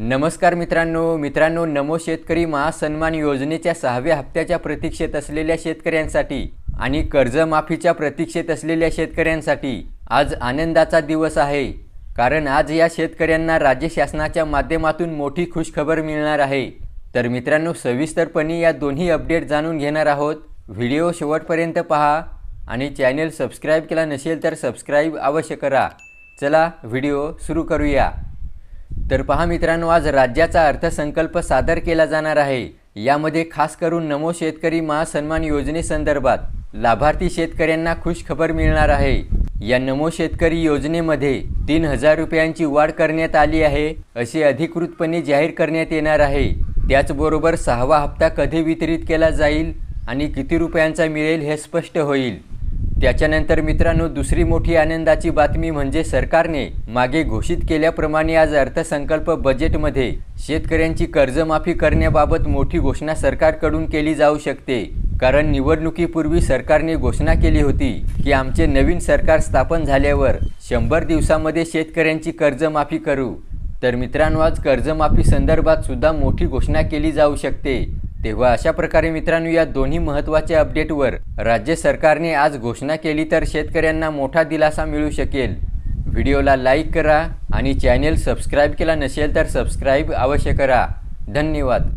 नमस्कार मित्रांनो मित्रांनो नमो शेतकरी महासन्मान योजनेच्या सहाव्या हप्त्याच्या प्रतीक्षेत असलेल्या शेतकऱ्यांसाठी आणि कर्जमाफीच्या प्रतीक्षेत असलेल्या शेतकऱ्यांसाठी आज आनंदाचा दिवस आहे. कारण आज या शेतकऱ्यांना राज्य शासनाच्या माध्यमातून मोठी खुशखबर मिळणार आहे. तर मित्रांनो सविस्तरपणे या दोन्ही अपडेट जाणून घेणार आहोत. व्हिडिओ शेवटपर्यंत पहा आणि चॅनेल सबस्क्राईब केला नसेल तर सबस्क्राईब अवश्य करा. चला व्हिडिओ सुरू करूया. तर पहा मित्रांनो आज राज्याचा अर्थसंकल्प सादर केला जाणार आहे. यामध्ये खास करून नमो शेतकरी महासन्मान योजनेसंदर्भात लाभार्थी शेतकऱ्यांना खुश खबर मिळणार आहे. या नमो शेतकरी योजनेमध्ये तीन हजार रुपयांची वाढ करण्यात आली आहे असे अधिकृतपणे जाहीर करण्यात येणार आहे. त्याचबरोबर सहावा हप्ता कधी वितरित केला जाईल आणि किती रुपयांचा मिळेल हे स्पष्ट होईल. त्याच्यानंतर मित्रांनो दुसरी मोठी आनंदाची बातमी म्हणजे सरकारने मागे घोषित केल्याप्रमाणे आज अर्थसंकल्प बजेटमध्ये शेतकऱ्यांची कर्जमाफी करण्याबाबत मोठी घोषणा सरकारकडून केली जाऊ शकते. कारण निवडणुकीपूर्वी सरकारने घोषणा केली होती की आमचे नवीन सरकार स्थापन झाल्यावर शंभर दिवसामध्ये शेतकऱ्यांची कर्जमाफी करू. तर मित्रांनो आज कर्जमाफी संदर्भात सुद्धा मोठी घोषणा केली जाऊ शकते. तेव्हा अशा प्रकारे मित्रांनो या दोन्ही महत्त्वाच्या अपडेटवर राज्य सरकारने आज घोषणा केली तर शेतकऱ्यांना मोठा दिलासा मिळू शकेल. व्हिडिओला लाईक करा आणि चॅनेल सबस्क्राईब केला नसेल तर सबस्क्राईब अवश्य करा. धन्यवाद.